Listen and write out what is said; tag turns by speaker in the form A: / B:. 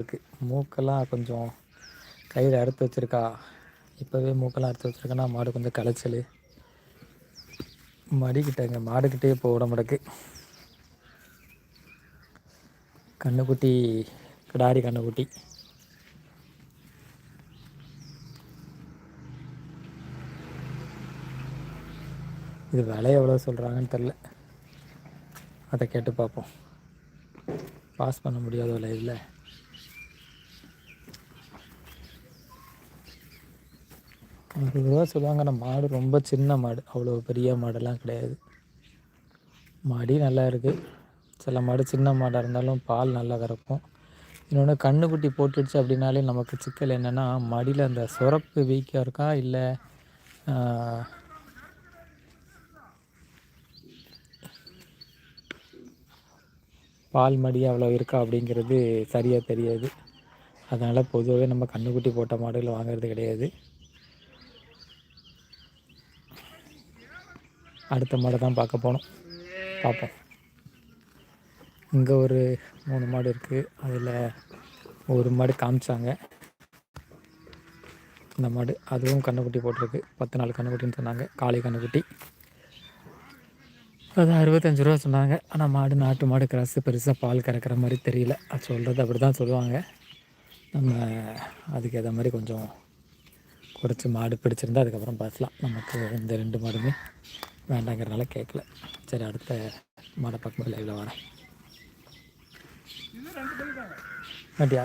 A: இருக்குது மூக்கெல்லாம் கொஞ்சம் கையில் அறுத்து வச்சுருக்கா. இப்போவே மூக்கெல்லாம் அறுத்து வச்சுருக்கேன்னா மாடு கொஞ்சம் களைச்சல். மடிக்கிட்டேங்க. மாடுக்கிட்டே போட விட கண்ணுக்குட்டி கிடாரி கண்ணுக்குட்டி. இது விலை எவ்வளோ சொல்கிறாங்கன்னு தெரில அதை கேட்டு பார்ப்போம். பாஸ் பண்ண முடியாத விலை இல்லை ரூபா சொல்லுவாங்க ஆனால் மாடு ரொம்ப சின்ன மாடு. அவ்வளோ பெரிய மாடெல்லாம் கிடையாது. மடி நல்லா இருக்குது சில மாடு சின்ன மாடாக இருந்தாலும் பால் நல்லா கறக்கும். இன்னொன்று கண்ணுக்குட்டி போட்டுடுச்சு அப்படின்னாலே நமக்கு சிக்கல் என்னென்னா மடியில் அந்த சுரப்பு வீக்காக இருக்கா? இல்லை பால் மடி அவ்வளோ இருக்கா அப்படிங்கிறது சரியாக தெரியாது. அதனால் பொதுவாகவே நம்ம கண்ணுக்குட்டி போட்ட மாடுகள் வாங்குறது கிடையாது. அடுத்த மாடை தான் பார்க்க போனோம். பார்ப்போம். இங்கே ஒரு மூணு மாடு இருக்குது அதில் ஒரு மாடு காமிச்சாங்க. இந்த மாடு அதுவும் கண்ணுக்குட்டி போட்டிருக்கு. பத்து நாள் கண்ணுக்குட்டின்னு சொன்னாங்க. காலை கண்ணுக்குட்டி. அது அறுபத்தஞ்சு ரூபா சொன்னாங்க. ஆனால் மாடு நாட்டு மாடு கிராஸு பெருசாக பால் கறக்கிற மாதிரி தெரியல. அது சொல்கிறது அப்படி தான் சொல்லுவாங்க. நம்ம அதுக்கு ஏற்ற மாதிரி கொஞ்சம் குறைச்சி மாடு பிடிச்சிருந்தா அதுக்கப்புறம் பேசலாம் நமக்கு இந்த ரெண்டு மாடுமே வேண்டாங்கிறனால கேட்கல. சரி அடுத்த மாடை பார்க்கும்போது லைவில் வரேன். அப்படியா?